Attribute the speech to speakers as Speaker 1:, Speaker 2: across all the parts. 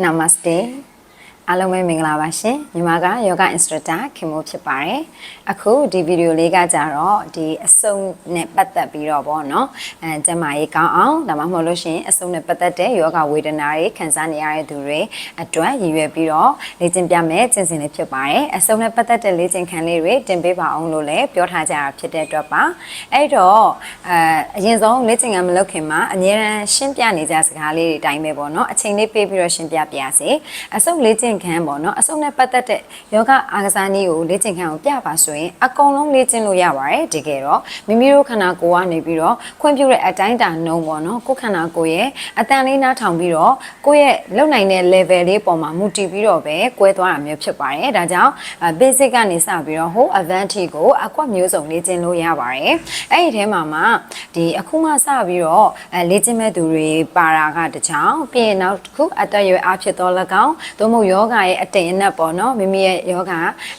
Speaker 1: నమస్తే. အားလုံးပဲမင်္ဂလာပါရှင်ညီမက Yoga Instructor ခင်မိုးဖြစ်ပါတယ်အခုဒီဗီဒီယိုလေးကကြတော့ဒီအစုံနဲ့ပတ်သက်ပြီးတော့ဗောနော်အဲကျမကြီးကောင်းအောင်ဒါမှမဟုတ်လို့ရှိရင်အစုံနဲ့ပတ်သက်တဲ့ Yoga ဝေဒနာတွေခံစားနေရတဲ့သူတွေအတွက်ရည်ရွယ်ပြီးတော့လေ့ကျင့်ပြမယ်ကျင့်စဉ်လေးဖြစ်ပါတယ်အစုံနဲ့ပတ်သက်တဲ့လေ့ကျင့်ခန်းလေးတွေတင်ပေးပါအောင်လို့လည်းပြောထားကြတာဖြစ်တဲ့အတွက်ပါအဲ့တော့အဲအရင်ဆုံးလေ့ကျင့်ခန်းမလုပ်ခင်မှာအများရန်ရှင်းပြနေကြစကားလေးတွေတိုင်းပဲပေါ့နော်အချိန်လေးပေးပြီးတော့ရှင်းပြပြစေအစုံလေ့ကျင့်ခန်းပေါ့နော်အစုံနဲ့ပတ်သက်တဲ့ယောဂအားကစားနည်းကိုလေ့ကျင့်ခန်းကိုပြပါဆိုရင်အကုန်လုံးလေ့ကျင့်လို့ရပါတယ်တကယ်တော့မိမိတို့ခန္ဓာကိုယ်ကနေပြီးတော့ခွင့်ပြုတဲ့အတိုင်းတာနှုံပေါ့နော်ကိုယ်ခန္ဓာကိုယ်ရဲ့အတန်လေးနားထောင်ပြီးတော့ကိုယ့်ရဲ့လုံနိုင်တဲ့ level လေးပေါ်မှာမူတည်ပြီးတော့ပဲကွဲသွားတာမျိုးဖြစ်ပါတယ်ဒါကြောင့် basic ကနေစပြီးတော့ဟို advance ကိုအကွက်မျိုးစုံလေ့ကျင့်လို့ရပါတယ်အဲ့ဒီထဲမှာမှဒီအခုမှစပြီးတော့အဲလေ့ကျင့်မဲ့သူတွေပါတာကတကြောင်ပြီးရင်နောက်တစ်ခုအသက်အရွယ်အားဖြစ်တော့၎င်းသို့မဟုတ်ယောဂရဲ့အတိမ်အနက်ပေါ့နော်မိမိရဲ့ယောဂ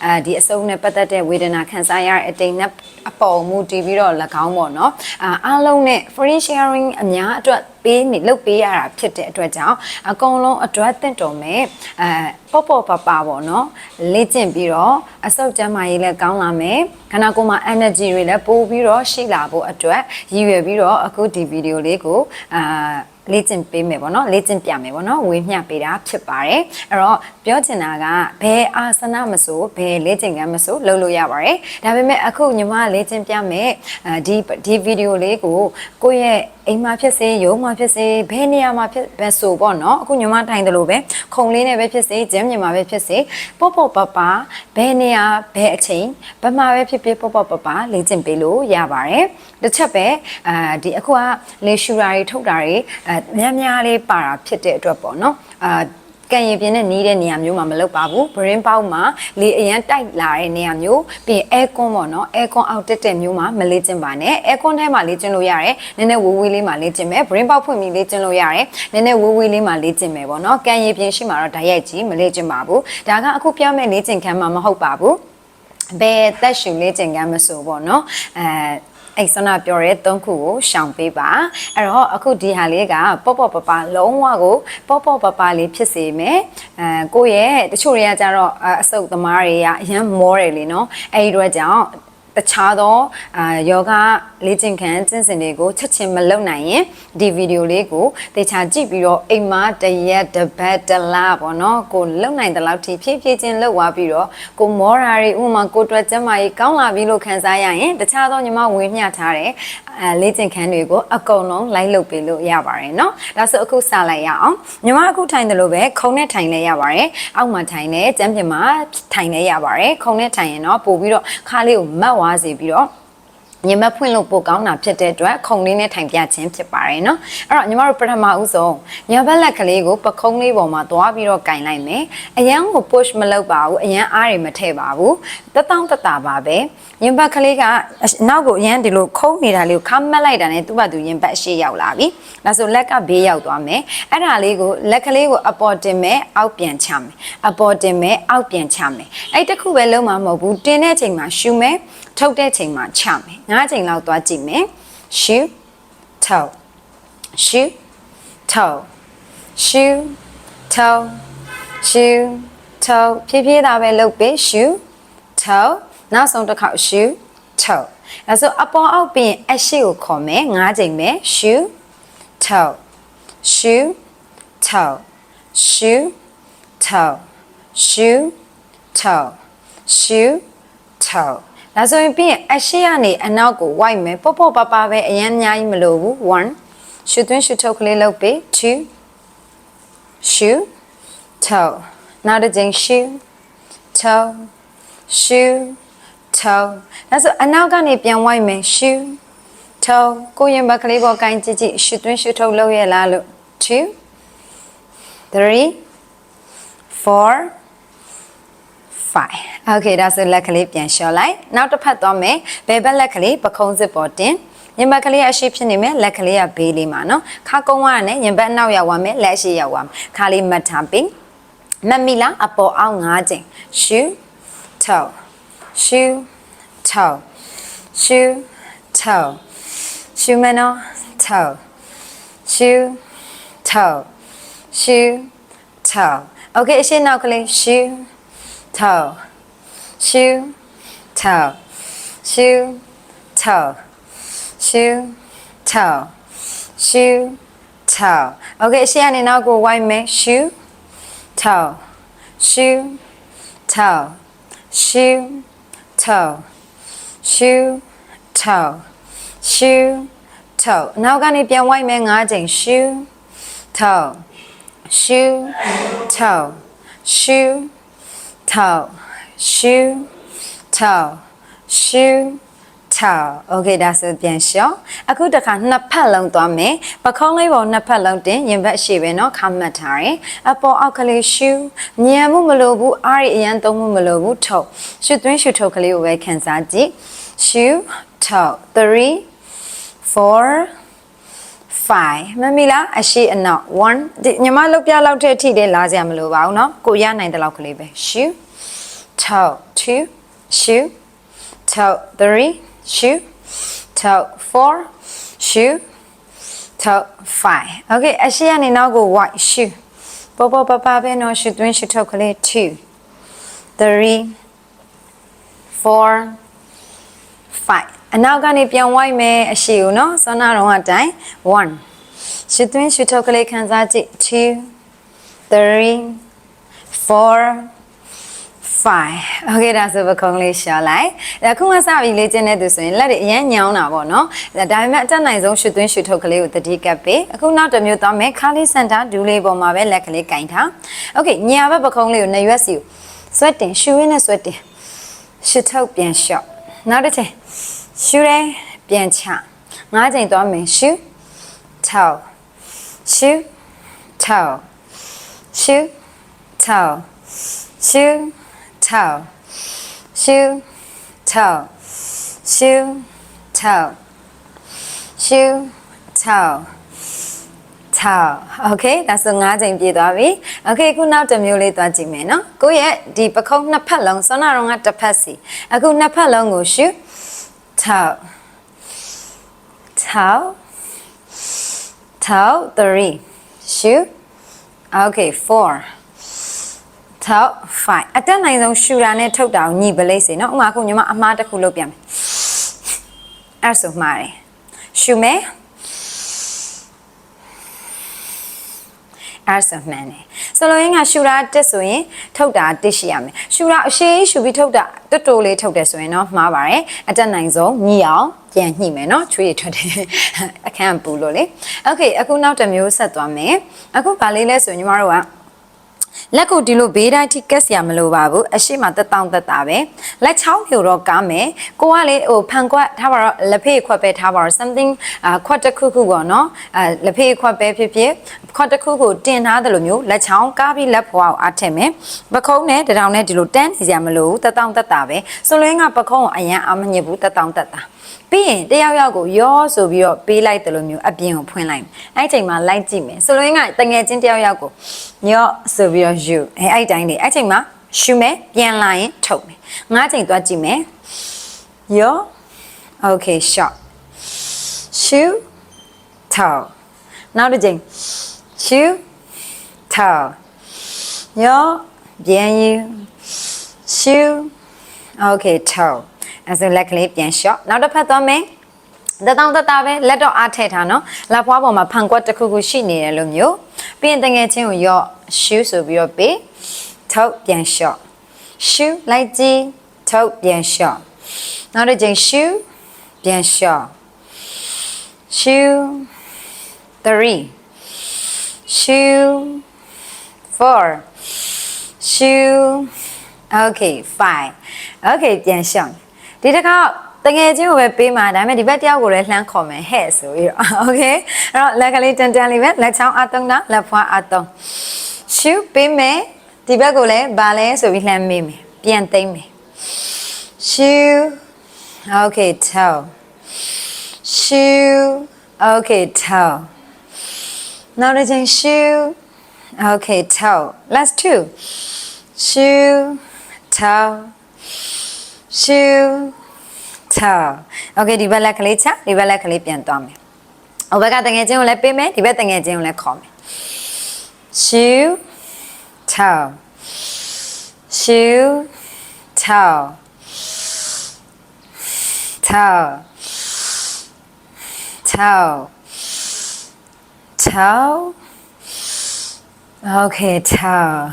Speaker 1: အဲဒီအစုံနဲ့ပတ်သက်တဲ့ဝေဒနာခံစားရတဲ့အတိမ်အနက်အပေါ်မူတည်ပြီးတော့၎င်းပေါ့နော်အာအားလုံးနဲ့ free sharing အများအတွက်ပေးနေလုပ်ပေးရတာဖြစ်တဲ့အတွက်ကြောင့်အကုန်လုံးအတွက်တင့်တော်မဲ့အဲပေါ့ပေါ့ပါပါပေါ့နော်လေ့ကျင့်ပြီးတော့အစုပ်ကျမ်းမာရေးလည်းကောင်းလာမယ်ခန္ဓာကိုယ်မှာ energy တွေလည်းပို့ပြီးတော့ရှိလာဖို့အတွက်ရည်ရွယ်ပြီးတော့အခုဒီဗီဒီယိုလေးကိုအာ လေ့ကျင့်ပေးမယ်ပေါ့နော်လေ့ကျင့်ပြမယ်ပေါ့နော်ဝေမျှပေးတာဖြစ်ပါတယ်အဲ့တော့ပြောချင်တာကဘယ်အာစနမဆိုဘယ်လေ့ကျင့်ခန်းမဆိုလုပ်လို့ရပါတယ်ဒါပေမဲ့အခုညီမလေ့ကျင့်ပြမယ်အဲဒီဒီဗီဒီယိုလေးကိုကိုယ့်ရဲ့ အိမ်မှာဖြစ်စေရုံးမှာဖြစ်စေဘယ်နေရာမှာဖြစ်ပဲဆိုပေါ့နော်အခုညီမထိုင်တယ်လို့ပဲခုံလေးနဲ့ပဲဖြစ်စေဂျင်းမြင်မှာပဲဖြစ်စေပေါ့ပေါ့ပပဘယ်နေရာဘယ်အချိန်ဘယ်မှာပဲဖြစ်ဖြစ်ပေါ့ပေါ့ပပလေ့ကျင့်ပေးလို့ရပါတယ်တစ်ချက်ပဲအာဒီအခုကလေရှူတာတွေထုတ်တာတွေအဲများများလေးပါတာဖြစ်တဲ့အတွက်ပေါ့နော်အာ ကံရည်ပြင်းနဲ့နီးတဲ့နေရာမျိုးမှာမလုပ်ပါဘူး brain ပေါက်မှာလေအရန်တိုက်လာတဲ့နေရာမျိုးပြီးရင် air con ပေါ့နော် air con အောက်တက်တဲ့မျိုးမှာမလေ့ကျင့်ပါနဲ့ air con ထဲမှာလေ့ကျင့်လို့ရတယ်နည်းနည်းဝူဝီးလေးမှာလေ့ကျင့်မယ် brain ပေါက်ဖွင့်ပြီးလေ့ကျင့်လို့ရတယ်နည်းနည်းဝူဝီးလေးမှာလေ့ကျင့်မယ်ပေါ့နော်ကံရည်ပြင်းရှိမှာတော့ဓာတ်ရိုက်ကြီးမလေ့ကျင့်ပါဘူးဒါကအခုပြောမယ့်လေ့ကျင့်ခန်းမှာမဟုတ်ပါဘူးဘယ်သက်ရှူလေ့ကျင့်ခန်းမဆိုပေါ့နော်အဲ အဲ့ဆန္ဒပြောတဲ့သုံးခုကိုရှောင်ပေးပါအဲ့တော့အခုဒီဟာလေးကပေါ့ပေါ့ပပလုံးဝကိုပေါ့ပေါ့ပပလေးဖြစ်စေမယ်အဲကိုယ့်ရဲ့တချို့တွေကကြတော့အဆုပ်သမားတွေကအရန်မောတယ်လေနော်အဲ့ဒီတော့ကြောင့် တခြားသောအာယောဂလေ့ကျင့်ခန်းကျင့်စဉ်တွေကိုချက်ချင်းမလုပ်နိုင်ရင်ဒီဗီဒီယိုလေးကိုတေချာကြည့်ပြီးတော့အိမ်မှာတရက်တစ်ပတ်တစ်လပေါ့နော်ကိုလုံနိုင်တဲ့လောက်ထိဖြည်းဖြည်းချင်းလှုပ်သွားပြီးတော့ကိုမောရာတွေဥပမာကိုတွက်ကျမကြီးကောင်းလာပြီလို့ခံစားရရင်တခြားသောညီမဝေမျှထားတဲ့အဲလေ့ကျင့်ခန်းတွေကိုအကုန်လုံးလိုက်လုပ်ပေးလို့ရပါတယ်เนาะဒါဆိုအခုစလိုက်ရအောင်ညီမအခုထိုင်တယ်လို့ပဲခုံနဲ့ထိုင်လဲရပါတယ်အောက်မှာထိုင်တယ်ကျမ်းပြင်မှာထိုင်လဲရပါတယ်ခုံနဲ့ထိုင်ရင်တော့ပို့ပြီးတော့ခါလေးကိုမတ်သွား စေပြီးတော့ညမဖွင့်လို့ပိုကောင်းတာဖြစ်တဲ့အတွက်ခုံလေးနဲ့ထိုင်ပြခြင်းဖြစ်ပါတယ်เนาะအဲ့တော့ညီမတို့ပထမဦးဆုံးညဘက်လက်ကလေးကိုပခုံးလေးပေါ်မှာသွားပြီးတော့ကင်လိုက်မယ်အရန်ကို push မလုပ်ပါဘူးအရန်အားတွေမထည့်ပါဘူးတတောင်းတတာပါပဲ ညဘက်ကလေးကနောက်ကိုအရန်ဒီလိုခုံးနေတာလေးကိုခမ်းမက်လိုက်တာနဲ့သူ့ဘာသူညဘက်ရှေ့ရောက်လာပြီဒါဆိုလက်ကဘေးရောက်သွားမယ်အဲ့ဒါလေးကိုလက်ကလေးကိုအပေါ်တင်မယ်အောက်ပြန်ချမယ်အပေါ်တင်မယ်အောက်ပြန်ချမယ်အဲ့တခုပဲလုံးမှာမဟုတ်ဘူးတင်တဲ့ချိန်မှာရှူမယ်ထုတ်တဲ့ချိန်မှာချမယ်ငါးချိန်လောက်သွားကြည့်မယ်ရှူထုတ်ရှူထုတ်ရှူထုတ်ရှူထုတ်ဖြည်းဖြည်းသာပဲလုပ်ပေးရှူထုတ် နောက်ဆုံးတစ်ခေါက်ရှူထုတ်အဲဆိုအပေါ်အောက်ပြီးရင်အရှိကိုခေါ်မယ်ငါးချိန်ပဲရှူထုတ်ရှူထုတ်ရှူထုတ်ရှူထုတ်ရှူထုတ်ဒါဆိုရင်ပြီးရင်အရှိကနေအနောက်ကိုဝိုက်မယ်ပေါ့ပေါ့ပါပါပဲအရင်အများကြီးမလိုဘူး1ရှူသွင်းရှူထုတ်ကလေးလုပ်ပေး2ရှူထုတ်နောက်တစ်ချိန်ရှူထုတ်ရှူ ထုတ်ဒါဆိုအနောက်ကနေပြန်ဝိုက်မယ်ရှူထုတ်ကိုရင်ဘက်ကလေးပေါ်ကိုင်းကြည့်ကြည့်ရှူသွင်းရှူထုတ်လုပ်ရလားလို့2 3 4 5 okay ဒါဆိုလက်ကလေးပြန်လျှော်လိုက်နောက်တစ်ဖက်သွားမယ်ဘယ်ဘက်လက်ကလေးပခုံးစစ်ပေါ်တင်ညင်ဘက်ကလေးအရှိဖြစ်နေမယ်လက်ကလေးကဘေးလေးမှာနော်ခါကုန်းဝရနဲ့ညင်ဘက်နောက်ရောက်သွားမယ်လက်အရှိရောက်သွားမယ်ခါလေးမှတ်ထားပြီးမတ်မီလာအပေါ်အောင်၅ချိန်ရှူထောက်ရှူထောက် ရှူထောက်ရှူမနော်ထောက်ရှူထောက်ရှူ toe okay အရှင်းနောက်ကလေး shoe toe shoe toe shoe toe shoe toe shoe toe okay အရှင်းကနေနောက်ကို white မယ် shoe toe shoe toe shoe toe shoe toe shoe toe နောက်ကနေပြန် white မယ်၅ချိန် shoe toe shoe toe shoe toe shoe toe shoe toe okay ဒါဆိုပြန်လျှော့အခုတစ်ခါနှစ်ဖက်လုံးသွားမယ်ပခုံးလေးပေါ်နှစ်ဖက်လုံးတင်ရင်ဘက်ရှိပဲเนาะခါမှတ်ထားတယ်အပေါ်အောက်ကလေး shoe ညံမှုမလိုဘူးအားရအရန်သုံးမှုမလိုဘူးထုတ်ရှုသွင်းရှုထုတ်ကလေးကိုပဲခန်းစားကြည့် shoe toe 3 4 5မမီလားအရှိအနောက်1ဒီညီမလုတ်ပြလောက်တဲ့အထိတည်းလာစရာမလိုပါဘူးเนาะကိုရနိုင်တဲ့လောက်ကလေးပဲ shoe toe 2 shoe toe 3 shoe toe four shoe toe five. Okay အရှိကနေနောက်ကို white shoe no shoe သွင်း shoe ထုတ်ကလေး two three four five. And now I'm going အနောက်ကနေပြန် white မယ်အရှိကိုနော်စောနာတော့အတိုင်း one ရှစ်သွင်းရှစ်ထုတ်ကလေးခန်းစားကြည့်2 3 Two, three, four. 5 okay ဒါဆိုပခုံးလေးရှာလိုက်ဒါခုမှစပြီးလေ့ကျင့်တဲ့သူဆိုရင်လက်တွေအရင်ညောင်းတာပေါ့နော်ဒါပေမဲ့အတက်နိုင်ဆုံးရှစ်သွင်းရှစ်ထုတ်ကလေးကိုတတိကပ်ပေးအခုနောက်တစ်မျိုးသွားမယ်ခါလေးစင်တာဒူးလေးပေါ်မှာပဲလက်ကလေးကင်ထား okay ညာဘက်ပခုံးလေးကိုနှစ်ရွက်စီကိုဆွဲတင်ရှူရင်းနဲ့ဆွဲတင်ရှစ်ထုတ်ပြန်လျှော့နောက်တစ်ချိန်ရှူရဲပြန်ချငါးချိန်သွားမယ်ရှူထောက်ရှူထောက်ရှူထောက်ရှူ toe shoe toe shoe toe shoe toe toe okay ဒါဆို၅ချိန်ပြည့်သွားပြီ okay ခုနောက်တစ်မျိုးလေးသွားကြည့်မယ်နော်ကိုယ့်ရဲ့ဒီပခုံးနှစ်ဖက်လုံးစောနာတော့ကတစ်ဖက်စီအခုနှစ်ဖက်လုံးကို shoe toe toe toe 3 shoe okay 4 ထောက်5အတက်နိုင်ဆုံးရှူတာနဲ့ထုတ်တာကိုညီပလိစေเนาะဥမာခုညီမအမားတစ်ခုလုပ်ပြမယ်အဲ့ဆိုမှားတယ်ရှူမယ်အဲ့ဆိုမှန်တယ်ဆိုလိုရင်းကရှူတာတက်ဆိုရင်ထုတ်တာတက်ရှိရမယ်ရှူတာအရှိရှူပြီးထုတ်တာတွတ်တိုလေးထုတ်တယ်ဆိုရင်တော့မှားပါတယ်အတက်နိုင်ဆုံးညီအောင်ပြန်ညှိမယ်เนาะချွေးရထွက်တယ်အခန်းပူလို့လေโอเคအခုနောက်တစ်မျိုးဆက်သွားမယ်အခုဗာလေးလဲဆိုရင်ညီမတို့က လက်ကိုဒီလိုဘေးတိုင်းထိကက်စရာမလိုပါဘူးအရှိမတက်တောင့်တက်တာပဲလက်ချောင်းဖြူတော့ကားမယ်ကိုကလေဟိုဖန်ခွက်ထားပါတော့လက်ဖေးခွက်ပဲထားပါတော့ something အာခွက်တစ်ခုခုပေါ့နော်အဲလက်ဖေးခွက်ပဲဖြစ်ဖြစ်ခွက်တစ်ခုကိုတင်ထားတယ်လို့မျိုးလက်ချောင်းကားပြီးလက်ဖွားကိုအားထည့်မယ်ပခုံးနဲ့တရောင်နဲ့ဒီလိုတန်းနေစရာမလိုဘူးတက်တောင့်တက်တာပဲဆိုလွင်းကပခုံးကိုအရန်အမညစ်ဘူးတက်တောင့်တက်တာ ပြီးရင်တယောက်ယောက်ကိုရောဆိုပြီးတော့ပေးလိုက်တယ်လို့မျိုးအပြင်ကိုဖွင့်လိုက်မယ်အဲ့ချိန်မှာလိုက်ကြည့်မယ်ဆိုလိုရင်းကတငယ်ချင်းတယောက်ယောက်ကိုညော့ဆိုပြီးတော့ယူအဲအဲ့တိုင်းနေအဲ့ချိန်မှာရှူမယ်ပြန်လာရင်ထုတ်မယ်ငါးချိန်သွားကြည့်မယ်ယော okay shot shoot toe နောက်တစ်ချိန် shoot toe ယောပြန်ယူ shoot okay toe အဲဆိုလက်ကလေးပြန်လျှော့နောက်တစ်ဖက်သွားမယ်တတောင်တတာပဲလက်တော့အားထည့်ထားနော်လက်ဖွားပေါ်မှာဖန်ကွက်တစ်ခုခုရှိနေတယ်လို့မျိုးပြီးရင်တငယ်ချင်းကိုရော့ရှူးဆိုပြီးတော့ပေးထုတ်ပြန်လျှော့ရှူးလိုက်ကြည့်ထုတ်ပြန်လျှော့နောက်တစ်ချိန်ရှူးပြန်လျှော့ရှူး3ရှူး4ရှူး okay 5 okay ပြန်လျှော့ ဒီတစ်ခါတငယ်ချင်းကိုပဲပေးမှာဒါပေမဲ့ဒီဘက်တယောက်ကိုလည်းလှမ်းခေါ်မယ်ဟဲ့ဆိုပြီးတော့ okay အဲ့တော့လက်ကလေးတန်တန်လေးပဲလက်ချောင်းအသုံးတာလက်ဖွားအသုံးရှူပေးမယ်ဒီဘက်ကိုလည်းဗာလဲဆိုပြီးလှမ်းမေးမယ်ပြန်သိမ့်မယ်ရှူ okay tell ရှူ okay tell နောက်တစ်ချိန်ရှူ okay tell last two ရှူ tell ရှူထောက်โอเคဒီဘက်လက်ကလေးချဒီဘက်လက်ကလေးပြန်သွားမယ်ဟိုဘက်ကတငယ်ချင်းကိုလည်းပေးမယ်ဒီဘက်တငယ်ချင်းကိုလည်းခေါ်မယ်ရှူ toe shoe toe toe toe toe okay toe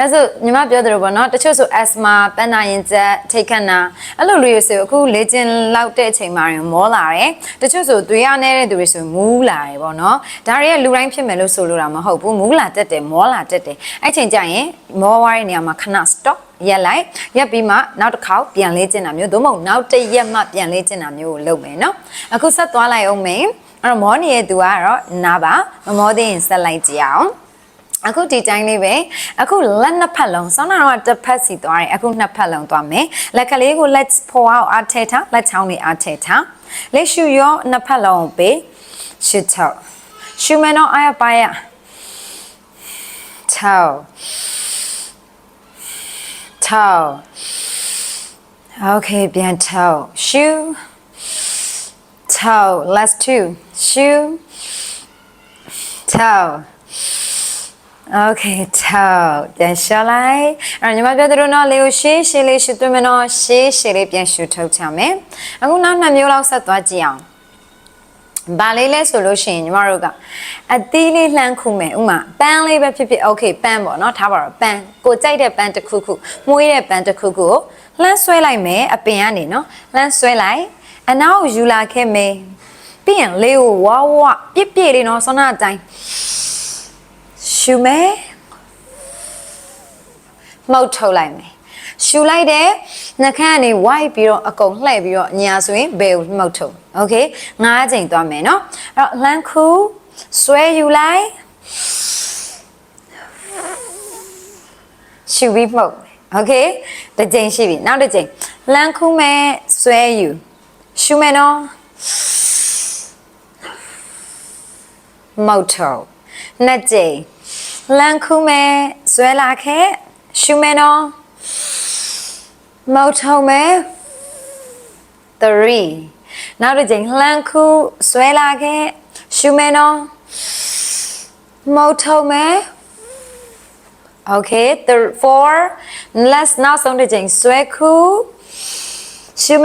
Speaker 1: အဲ့ဆိုညီမပြောသလိုပေါ့နော်တချို့ဆို asthma ပန်းနာရင်ကျက်ထိတ်ခတ်နာအဲ့လိုလူတွေဆိုအခုလေ့ကျင့်လောက်တဲ့အချိန်မှာရင်မောလာတယ်တချို့ဆိုသွေးရနေတဲ့သူတွေဆိုမူးလာတယ်ပေါ့နော်ဒါတွေကလူတိုင်းဖြစ်မယ်လို့ဆိုလိုတာမဟုတ်ဘူးမူးလာတတ်တယ်မောလာတတ်တယ်အဲ့ချိန်ကျရင်မောဝါးတဲ့နေရာမှာခဏ stop ရက်လိုက်ရက်ပြီးမှနောက်တစ်ခေါက်ပြန်လေးကျင်တာမျိုးသို့မဟုတ်နောက်တစ်ရက်မှပြန်လေးကျင်တာမျိုးကိုလုပ်မယ်နော်အခုဆက်သွားလိုက်အောင်မယ်အဲ့တော့မောနေတဲ့သူကတော့နားပါမမောသေးရင်ဆက်လိုက်ကြည့်အောင် အခုဒီတိုင်းလေးပဲအခုလက်နှစ်ဖက်လုံးစောင်းနာတော့တစ်ဖက်စီသွားတယ်အခုနှစ်ဖက်လုံးသွားမယ်လက်ကလေးကို let's pour out အားထည့်ထားလက်ချောင်းလေးအားထည့်ထားလက်ရှူရောနှစ်ဖက်လုံးကိုပေးရှစ်ချောက်ရှူမယ်တော့အားရပါရချောက်ချောက် okay ပြန်ချောက်ရှူချောက် last two ရှူချောက် Okay ထောက်ပြန်ရှော့လိုက်အဲ့တော့ညီမပြောသလိုတော့လေးကိုရှေးရှေးလေးရှူသွင်းမယ်နော်ရှေးရှေးလေးပြန်ရှူထုတ်ချမယ်အခုနောက်နှစ်မျိုးလောက်ဆက်သွားကြည့်အောင်ဗာလေးလဲဆိုလို့ရှိရင်ညီမတို့ကအသီးလေးလှမ်းခုမယ်ဥမာပန်းလေးပဲဖြစ်ဖြစ် okay ပန်းပေါ့နော်ထားပါတော့ပန်းကိုကြိုက်တဲ့ပန်းတစ်ခုခုမွေးတဲ့ပန်းတစ်ခုခုကိုလှမ်းဆွဲလိုက်မယ်အပင်ကနေနော်လှမ်းဆွဲလိုက်အနောက်ကိုယူလာခဲ့မယ်ပြီးရင်လေးကိုဝါဝပြစ်ပြစ်လေးနော်စောနာအတိုင်း ရှူမယ်မှုတ်ထုတ်လိုက်မယ်ရှူလိုက်တဲ့နှာခမ်းကနေဝိုက်ပြီးတော့အကုန်လှည့်ပြီးတော့ညာဆိုရင်ဘယ်ကိုမှုတ်ထုတ်โอเคငါးချိန်သွားမယ်เนาะအဲ့တော့လန်ခူဆွဲယူလိုက်ရှူပြီးမှုတ်โอเคတစ်ချိန်ရှိပြီနောက်တစ်ချိန်လန်ခူမဲ့ဆွဲယူရှူမယ်เนาะမှုတ်ထုတ်နှစ်ချိန် လန်ခုမဲဇွဲလာခဲ့ရှူမဲနော်မောက်ထုံမဲ3နောက်တစ်ချိန်လန်ခုဇွဲလာခဲ့ရှူမဲနော်မောက်ထုံမဲ Okay, the four. Let's now ဆုံးတစ်ချိန်ဆွဲခုရှူ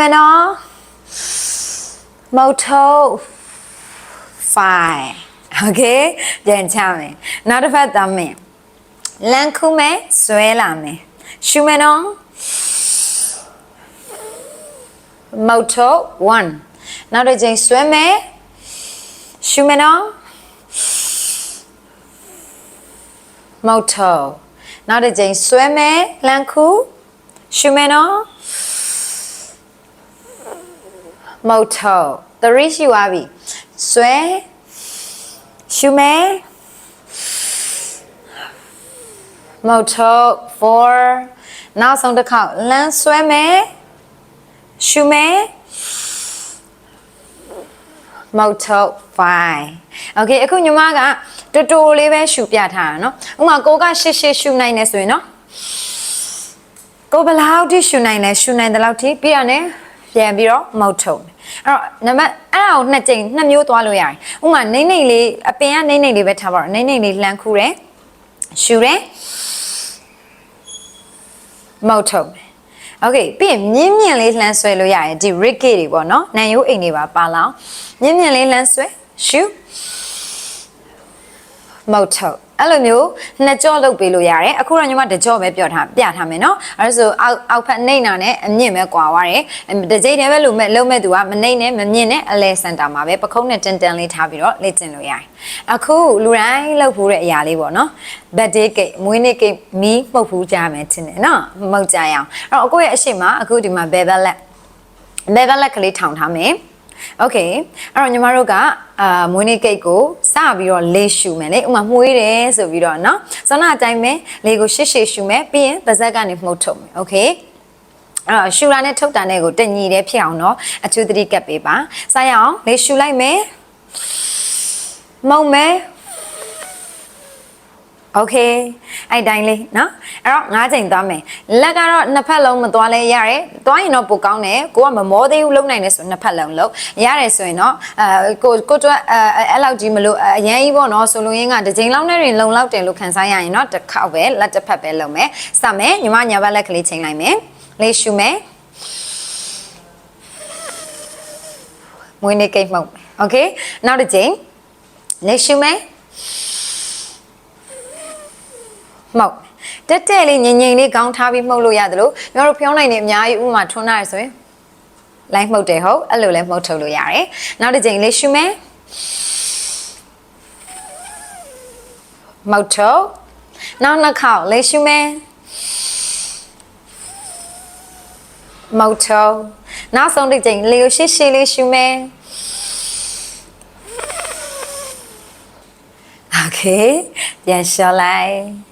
Speaker 1: မဲနော်မောက်ထုံ five. Okay ပြန်ချမယ်နောက်တစ်ဖက်သွားမယ်လန်ခုမယ်ဆွဲလာမယ်ရှူမယ်နော်မော်တို1နောက်တစ်ချိန်ဆွဲမယ်ရှူမယ်နော်မော်တိုနောက်တစ်ချိန်ဆွဲမယ်လန်ခုရှူမယ်နော်မော်တို3ရှိသွားပြီဆွဲ ရှူမယ်မော်တို4နောက်ဆုံးတစ်ခေါက်လမ်းဆွဲမယ်ရှူမယ်မော်တို5 Okay အခုညီမကတူတူလေးပဲရှူပြထားတာเนาะဥပမာကိုကရှစ်ရှစ်ရှူနိုင်နေဆိုရင်เนาะကိုဘယ်လောက်ထိရှူနိုင်လဲရှူနိုင်တဲ့လောက်ထိပြီးရတယ်ပြန်ပြီးတော့မောက်ထုံ အဲ့တော့နံပါတ်အဲ့ဒါကိုနှစ်ကြိမ်နှစ်မျိုးသွားလို့ရတယ်ဥပမာနှိမ့်နှိမ့်လေးအပင်ကနှိမ့်နှိမ့်လေးပဲထားပါတော့နှိမ့်နှိမ့်လေးလှန်ခူတယ်ရှူတယ်မောက်ထုံโอเคပြီးရင်မြင်းမြင့်လေးလှမ်းဆွဲလို့ရတယ်ဒီ ricket တွေပေါ့နော်နန်ရိုးအိမ်တွေပါပါလောင်မြင်းမြင့်လေးလှမ်းဆွဲရှူ မောက်ထုတ်အဲ့လိုမျိုးနှစ်ကြော့လုပ်ပေးလို့ရတယ်အခုတော့ညီမတစ်ကြော့ပဲပြောထားပြထားမယ်နော်အဲ့ဒါဆိုအောက်အောက်ဖက်နှိမ့်တာနဲ့အမြင့်ပဲကွာသွားတယ်တစ်ကြိမ်တည်းပဲလုပ်မဲ့လုပ်မဲ့သူကမနှိမ့်နဲ့မမြင့်နဲ့အလဲစင်တာမှာပဲပခုံးနဲ့တန်တန်လေးထားပြီးတော့လေ့ကျင့်လို့ရတယ်အခုလူတိုင်းလုပ်ဖို့တဲ့အရာလေးပေါ့နော် birthday cake မွေးနေ့ cake မီးမှုတ်ဖူးကြမယ်ထင်တယ်နော်မှုတ်ကြရအောင်အဲ့တော့အခုရဲ့အရှိမအခုဒီမှာ bevel လက် bevel လက်ကလေးထောင်ထားမယ် โอเคအဲ့တော့ညီမတို့ကအာမွေးနေ့ကိတ်ကိုစပြီးတော့လေးရှူမယ်လေဥမာမှုေးတယ်ဆိုပြီးတော့เนาะစောနာအတိုင်းပဲလေးကိုရှစ်ရှည်ရှူမယ်ပြီးရင်ပါဇက်ကနေမှုတ်ထုတ်မယ်โอเคအဲ့တော့ရှူလာနဲ့ထုတ်တာနဲ့ကိုတညီတဲ့ဖြစ်အောင်เนาะအချူသတိကပ်ပေးပါစရအောင်လေးရှူလိုက်မယ်မုံမယ် โอเคအဲ့တိုင်းလေးเนาะအဲ့တော့၅ချိန်သွားမယ်လက်ကတော့နှစ်ဖက်လုံးမသွားလဲရတယ်သွားရင်တော့ပိုကောင်းတယ်ကိုကမမောသေးဘူးလုံနိုင်တယ်ဆိုနှစ်ဖက်လုံးလုံရတယ်ဆိုရင်တော့အဲကိုကိုတွက်အဲအဲ့လောက်ကြီးမလို့အရန်ကြီးပေါ့เนาะဆိုလိုရင်းကတစ်ချိန်လောက်နဲ့ရင်လုံလောက်တယ်လို့ခံစားရရင်เนาะတစ်ခေါက်ပဲလက်တစ်ဖက်ပဲလုံမယ်စမယ်ညီမညာဘက်လက်ကလေးချိန်လိုက်မယ်လေးရှူမယ်မွေးနေ့ကိတ်မှုတ်โอเคနောက်တစ်ချိန်လေးရှူမယ် မှုတ်တက်တက်လေးငင်ငင်လေးခေါင်းထားပြီးမှုတ်လို့ရတယ်လို့ကျွန်တော်တို့ဖျောင်းနိုင်နေအများကြီးဥပမာထွန်းထားရဆိုရင် line မှုတ်တယ်ဟုတ်အဲ့လိုလဲမှုတ်ထုတ်လို့ရတယ်နောက်တစ်ချိန်လေးရှုမယ်မှုတ်ထုတ်နောက်နှစ်ခေါက်လေးရှုမယ်မောက်ထုံနောက်ဆုံးတစ်ကြိမ်လေကိုရှေ့ရှေ့လေးရှူမယ် Okay ပြန်လျှော်လိုက်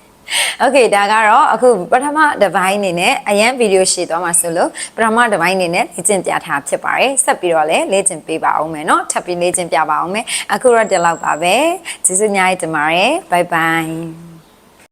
Speaker 1: โอเคဒါကတော့အခုပထမတစ်ပိုင်းအနေနဲ့အရန်ဗီဒီယိုရှေ့သွားမှာဆိုလို့ပထမတစ်ပိုင်းအနေနဲ့လေ့ကျင့်ပြထားဖြစ်ပါတယ်ဆက်ပြီးတော့လည်းလေ့ကျင့်ပေးပါအောင်မယ်เนาะထပ်ပြီးလေ့ကျင့်ပြပါအောင်မယ်အခုတော့ဒီလောက်ပါပဲကျေးဇူးအများကြီးတင်ပါတယ်ဘိုင်ဘိုင်